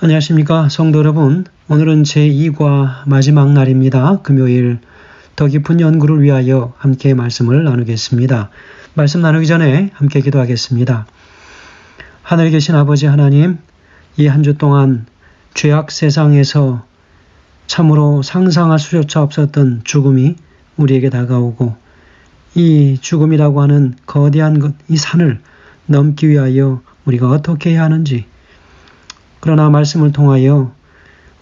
안녕하십니까 성도 여러분 오늘은 제2과 마지막 날입니다. 금요일 더 깊은 연구를 위하여 함께 말씀을 나누겠습니다. 말씀 나누기 전에 함께 기도하겠습니다. 하늘에 계신 아버지 하나님 이 한 주 동안 죄악 세상에서 참으로 상상할 수조차 없었던 죽음이 우리에게 다가오고 이 죽음이라고 하는 거대한 것, 이 산을 넘기 위하여 우리가 어떻게 해야 하는지 그러나 말씀을 통하여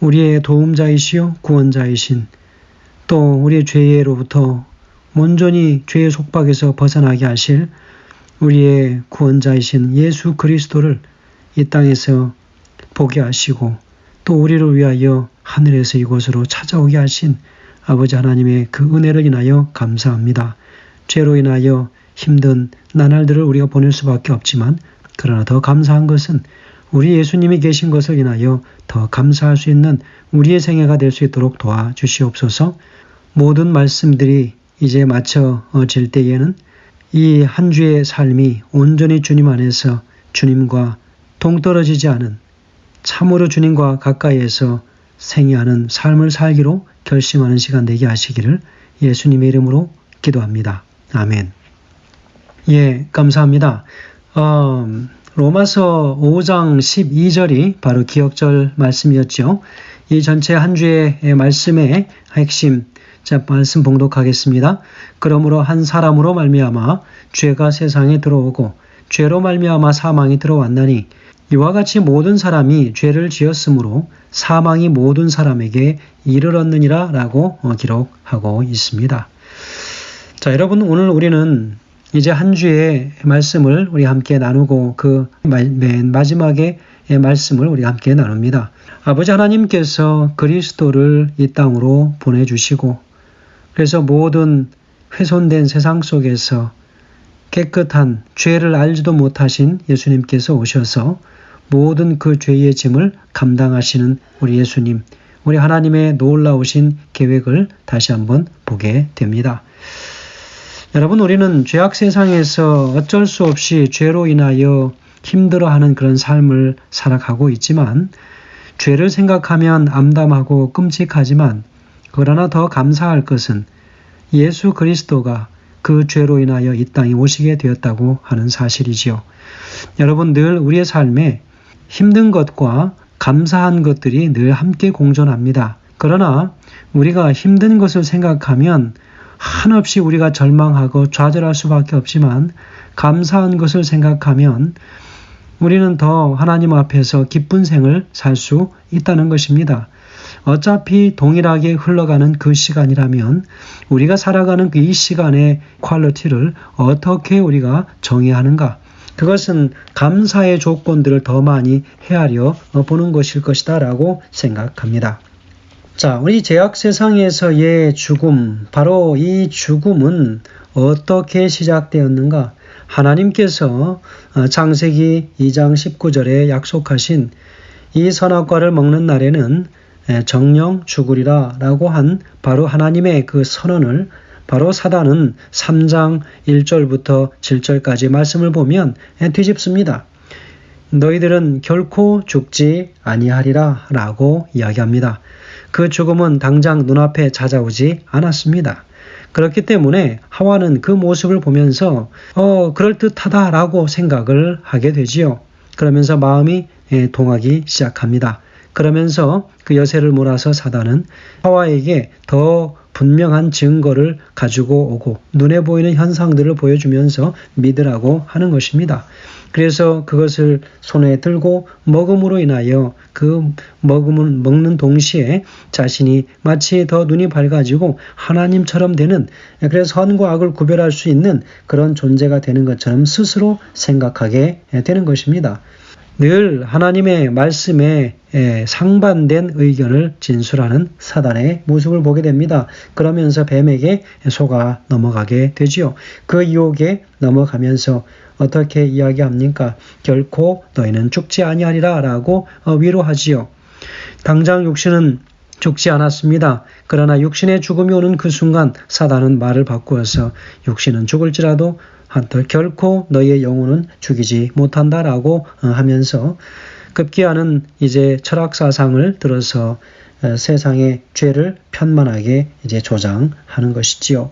우리의 도움자이시요 구원자이신 또 우리의 죄로부터 온전히 죄의 속박에서 벗어나게 하실 우리의 구원자이신 예수 그리스도를 이 땅에서 보게 하시고 또 우리를 위하여 하늘에서 이곳으로 찾아오게 하신 아버지 하나님의 그 은혜를 인하여 감사합니다. 죄로 인하여 힘든 나날들을 우리가 보낼 수밖에 없지만 그러나 더 감사한 것은 우리 예수님이 계신 것을 인하여 더 감사할 수 있는 우리의 생애가 될 수 있도록 도와주시옵소서 모든 말씀들이 이제 마쳐질 때에는 이 한 주의 삶이 온전히 주님 안에서 주님과 동떨어지지 않은 참으로 주님과 가까이에서 생애하는 삶을 살기로 결심하는 시간 되게 하시기를 예수님의 이름으로 기도합니다. 아멘. 예, 감사합니다. 어, 로마서 5장 12절이 바로 기억절 말씀이었죠. 이 전체 한 주의 말씀의 핵심 자 말씀 봉독하겠습니다. 그러므로 한 사람으로 말미암아 죄가 세상에 들어오고 죄로 말미암아 사망이 들어왔나니 이와 같이 모든 사람이 죄를 지었으므로 사망이 모든 사람에게 이르렀느니라라고 기록하고 있습니다. 자, 여러분 오늘 우리는 이제 한 주의 말씀을 우리 함께 나누고 그 맨 마지막에 말씀을 우리 함께 나눕니다. 아버지 하나님께서 그리스도를 이 땅으로 보내주시고 그래서 모든 훼손된 세상 속에서 깨끗한 죄를 알지도 못하신 예수님께서 오셔서 모든 그 죄의 짐을 감당하시는 우리 예수님, 우리 하나님의 놀라우신 계획을 다시 한번 보게 됩니다. 여러분, 우리는 죄악 세상에서 어쩔 수 없이 죄로 인하여 힘들어하는 그런 삶을 살아가고 있지만, 죄를 생각하면 암담하고 끔찍하지만, 그러나 더 감사할 것은 예수 그리스도가 그 죄로 인하여 이 땅에 오시게 되었다고 하는 사실이지요. 여러분, 늘 우리의 삶에 힘든 것과 감사한 것들이 늘 함께 공존합니다. 그러나 우리가 힘든 것을 생각하면 한없이 우리가 절망하고 좌절할 수밖에 없지만 감사한 것을 생각하면 우리는 더 하나님 앞에서 기쁜 생을 살 수 있다는 것입니다. 어차피 동일하게 흘러가는 그 시간이라면 우리가 살아가는 그 이 시간의 퀄리티를 어떻게 우리가 정해야 하는가? 그것은 감사의 조건들을 더 많이 헤아려 보는 것일 것이다 라고 생각합니다. 자, 우리 제약 세상에서의 죽음, 바로 이 죽음은 어떻게 시작되었는가? 하나님께서 어, 창세기 2장 19절에 약속하신 이 선악과를 먹는 날에는 정령 죽으리라 라고 한 바로 하나님의 그 선언을 바로 사단은 3장 1절부터 7절까지 말씀을 보면 뒤집습니다. 너희들은 결코 죽지 아니하리라 라고 이야기합니다. 그 죽음은 당장 눈앞에 찾아오지 않았습니다. 그렇기 때문에 하와는 그 모습을 보면서 어 그럴듯하다라고 생각을 하게 되지요. 그러면서 마음이 예, 동하기 시작합니다. 그러면서 그 여세를 몰아서 사단은 하와에게 더 분명한 증거를 가지고 오고 눈에 보이는 현상들을 보여주면서 믿으라고 하는 것입니다. 그래서 그것을 손에 들고 먹음으로 인하여 그 먹음을 먹는 동시에 자신이 마치 더 눈이 밝아지고 하나님처럼 되는 그래서 선과 악을 구별할 수 있는 그런 존재가 되는 것처럼 스스로 생각하게 되는 것입니다. 늘 하나님의 말씀에 상반된 의견을 진술하는 사단의 모습을 보게 됩니다. 그러면서 뱀에게 속아 넘어가게 되지요. 그 유혹에 넘어가면서 어떻게 이야기합니까? 결코 너희는 죽지 아니하리라 라고 어, 위로하지요. 당장 육신은 죽지 않았습니다. 그러나 육신의 죽음이 오는 그 순간 사단은 말을 바꾸어서 육신은 죽을지라도 한터 결코 너희의 영혼은 죽이지 못한다라고 어, 하면서 급기야는 이제 철학 사상을 들어서 어, 세상의 죄를 편만하게 이제 조장하는 것이지요.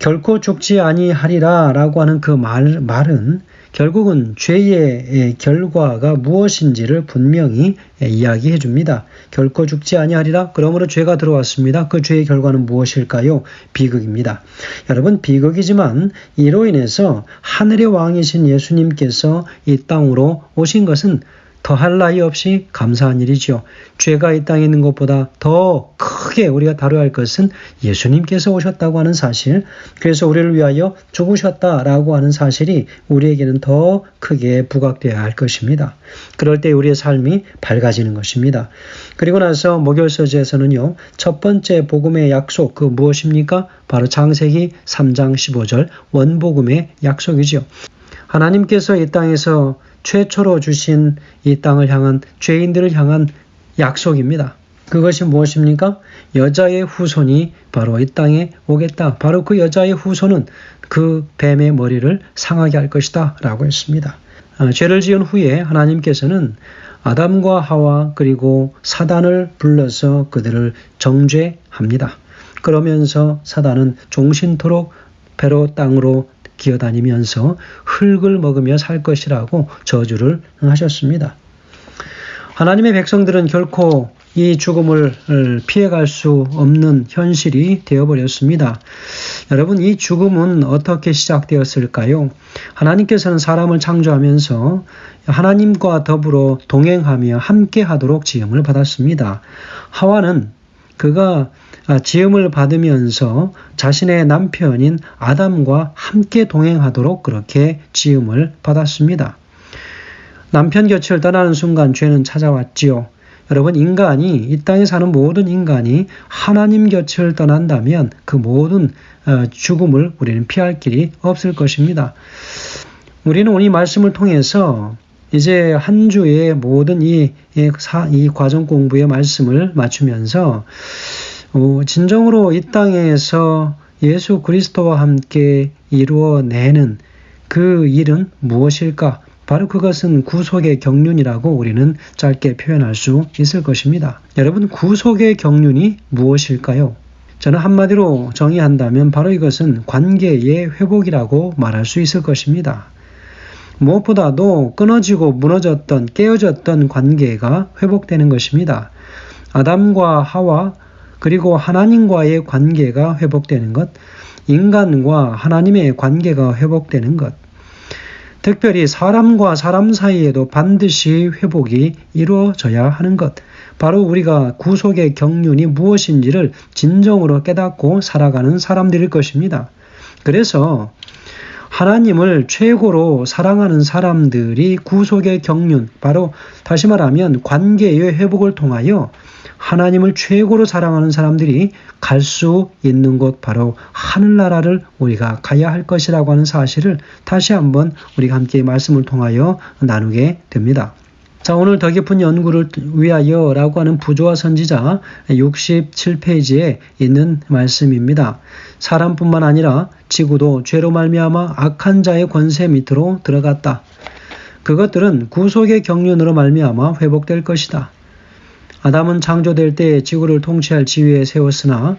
결코 죽지 아니하리라라고 하는 그 말, 말은 결국은 죄의 결과가 무엇인지를 분명히 이야기해 줍니다. 결코 죽지 아니하리라. 그러므로 죄가 들어왔습니다. 그 죄의 결과는 무엇일까요? 비극입니다. 여러분 비극이지만 이로 인해서 하늘의 왕이신 예수님께서 이 땅으로 오신 것은 더할 나위 없이 감사한 일이죠. 죄가 이 땅에 있는 것보다 더 크게 우리가 다뤄야 할 것은 예수님께서 오셨다고 하는 사실, 그래서 우리를 위하여 죽으셨다라고 하는 사실이 우리에게는 더 크게 부각되어야 할 것입니다. 그럴 때 우리의 삶이 밝아지는 것입니다. 그리고 나서 목요서지에서는요, 첫 번째 복음의 약속, 그 무엇입니까? 바로 장세기 3장 15절 원복음의 약속이죠. 하나님께서 이 땅에서 최초로 주신 이 땅을 향한 죄인들을 향한 약속입니다. 그것이 무엇입니까? 여자의 후손이 바로 이 땅에 오겠다. 바로 그 여자의 후손은 그 뱀의 머리를 상하게 할 것이다. 라고 했습니다. 아, 죄를 지은 후에 하나님께서는 아담과 하와 그리고 사단을 불러서 그들을 정죄합니다. 그러면서 사단은 종신토록 배로 땅으로 기어다니면서 흙을 먹으며 살 것이라고 저주를 하셨습니다. 하나님의 백성들은 결코 이 죽음을 피해갈 수 없는 현실이 되어버렸습니다. 여러분, 이 죽음은 어떻게 시작되었을까요? 하나님께서는 사람을 창조하면서 하나님과 더불어 동행하며 함께 하도록 지음을 받았습니다. 하와는 그가 아, 지음을 받으면서 자신의 남편인 아담과 함께 동행하도록 그렇게 지음을 받았습니다. 남편 곁을 떠나는 순간 죄는 찾아왔지요. 여러분, 인간이, 이 땅에 사는 모든 인간이 하나님 곁을 떠난다면 그 모든 어, 죽음을 우리는 피할 길이 없을 것입니다. 우리는 오늘 이 말씀을 통해서 이제 한 주의 모든 이, 이, 이 과정 공부의 말씀을 맞추면서 어, 진정으로 이 땅에서 예수 그리스도와 함께 이루어내는 그 일은 무엇일까? 바로 그것은 구속의 경륜이라고 우리는 짧게 표현할 수 있을 것입니다. 여러분, 구속의 경륜이 무엇일까요? 저는 한마디로 정의한다면 바로 이것은 관계의 회복이라고 말할 수 있을 것입니다. 무엇보다도 끊어지고 무너졌던, 깨어졌던 관계가 회복되는 것입니다. 아담과 하와 그리고 하나님과의 관계가 회복되는 것, 인간과 하나님의 관계가 회복되는 것, 특별히 사람과 사람 사이에도 반드시 회복이 이루어져야 하는 것, 바로 우리가 구속의 경륜이 무엇인지를 진정으로 깨닫고 살아가는 사람들일 것입니다. 그래서 하나님을 최고로 사랑하는 사람들이 구속의 경륜, 바로 다시 말하면 관계의 회복을 통하여 하나님을 최고로 사랑하는 사람들이 갈 수 있는 곳 바로 하늘나라를 우리가 가야 할 것이라고 하는 사실을 다시 한번 우리가 함께 말씀을 통하여 나누게 됩니다. 자, 오늘 더 깊은 연구를 위하여 라고 하는 부조와 선지자 67페이지에 있는 말씀입니다. 사람뿐만 아니라 지구도 죄로 말미암아 악한 자의 권세 밑으로 들어갔다. 그것들은 구속의 경륜으로 말미암아 회복될 것이다. 아담은 창조될 때 지구를 통치할 지위에 세웠으나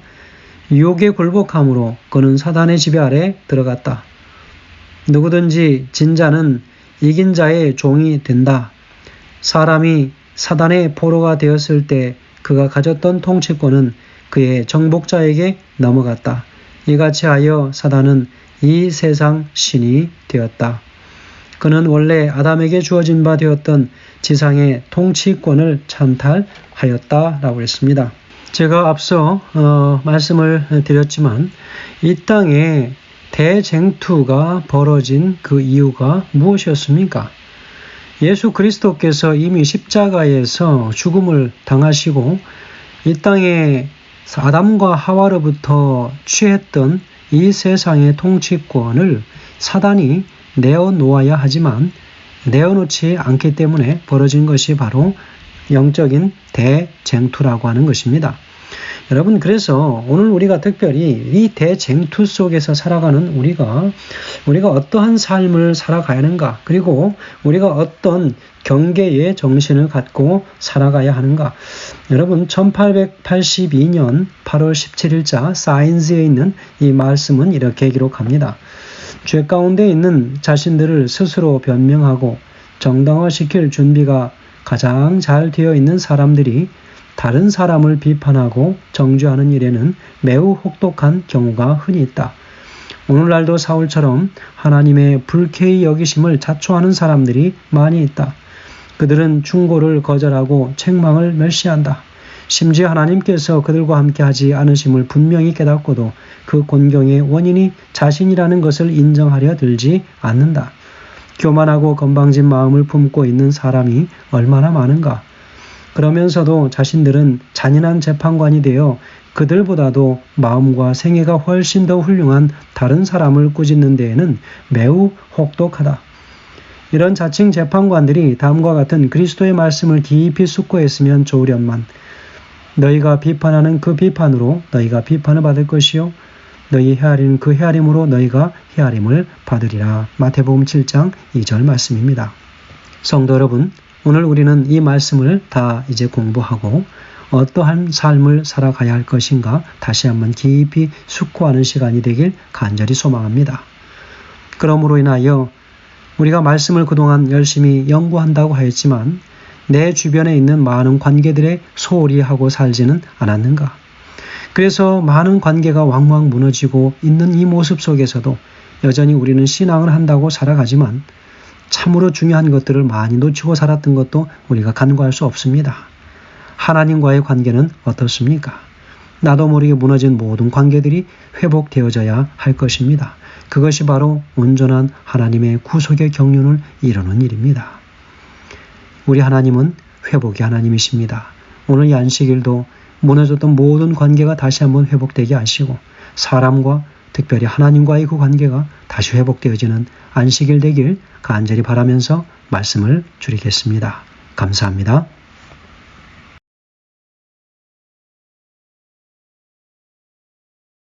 유혹에 굴복함으로 그는 사단의 지배 아래 들어갔다. 누구든지 진자는 이긴 자의 종이 된다. 사람이 사단의 포로가 되었을 때 그가 가졌던 통치권은 그의 정복자에게 넘어갔다. 이같이 하여 사단은 이 세상 신이 되었다. 그는 원래 아담에게 주어진 바 되었던 지상의 통치권을 찬탈하였다라고 했습니다. 제가 앞서 어, 말씀을 드렸지만 이 땅에 대쟁투가 벌어진 그 이유가 무엇이었습니까? 예수 그리스도께서 이미 십자가에서 죽음을 당하시고 이 땅에 아담과 하와로부터 취했던 이 세상의 통치권을 사단이 내어놓아야 하지만 내어놓지 않기 때문에 벌어진 것이 바로 영적인 대쟁투라고 하는 것입니다. 여러분, 그래서 오늘 우리가 특별히 이 대쟁투 속에서 살아가는 우리가, 우리가 어떠한 삶을 살아가야 하는가, 그리고 우리가 어떤 경계의 정신을 갖고 살아가야 하는가. 여러분, 1882년 8월 17일자 사인즈에 있는 이 말씀은 이렇게 기록합니다. 죄 가운데 있는 자신들을 스스로 변명하고 정당화시킬 준비가 가장 잘 되어 있는 사람들이 다른 사람을 비판하고 정죄하는 일에는 매우 혹독한 경우가 흔히 있다. 오늘날도 사울처럼 하나님의 불쾌히 여기심을 자초하는 사람들이 많이 있다. 그들은 충고를 거절하고 책망을 멸시한다. 심지어 하나님께서 그들과 함께 하지 않으심을 분명히 깨닫고도 그 곤경의 원인이 자신이라는 것을 인정하려 들지 않는다. 교만하고 건방진 마음을 품고 있는 사람이 얼마나 많은가. 그러면서도 자신들은 잔인한 재판관이 되어 그들보다도 마음과 생애가 훨씬 더 훌륭한 다른 사람을 꾸짖는 데에는 매우 혹독하다. 이런 자칭 재판관들이 다음과 같은 그리스도의 말씀을 깊이 숙고했으면 좋으련만 너희가 비판하는 그 비판으로 너희가 비판을 받을 것이요 너희 헤아리는 그 헤아림으로 너희가 헤아림을 받으리라. 마태복음 7장 2절 말씀입니다. 성도 여러분, 오늘 우리는 이 말씀을 다 이제 공부하고 어떠한 삶을 살아가야 할 것인가 다시 한번 깊이 숙고하는 시간이 되길 간절히 소망합니다. 그러므로 인하여 우리가 말씀을 그동안 열심히 연구한다고 하였지만 내 주변에 있는 많은 관계들에 소홀히 하고 살지는 않았는가? 그래서 많은 관계가 왕왕 무너지고 있는 이 모습 속에서도 여전히 우리는 신앙을 한다고 살아가지만 참으로 중요한 것들을 많이 놓치고 살았던 것도 우리가 간과할 수 없습니다. 하나님과의 관계는 어떻습니까? 나도 모르게 무너진 모든 관계들이 회복되어져야 할 것입니다. 그것이 바로 온전한 하나님의 구속의 경륜을 이루는 일입니다. 우리 하나님은 회복의 하나님이십니다. 오늘 이 안식일도 무너졌던 모든 관계가 다시 한번 회복되게 하시고 사람과 특별히 하나님과의 그 관계가 다시 회복되어지는 안식일 되길 간절히 바라면서 말씀을 줄이겠습니다. 감사합니다.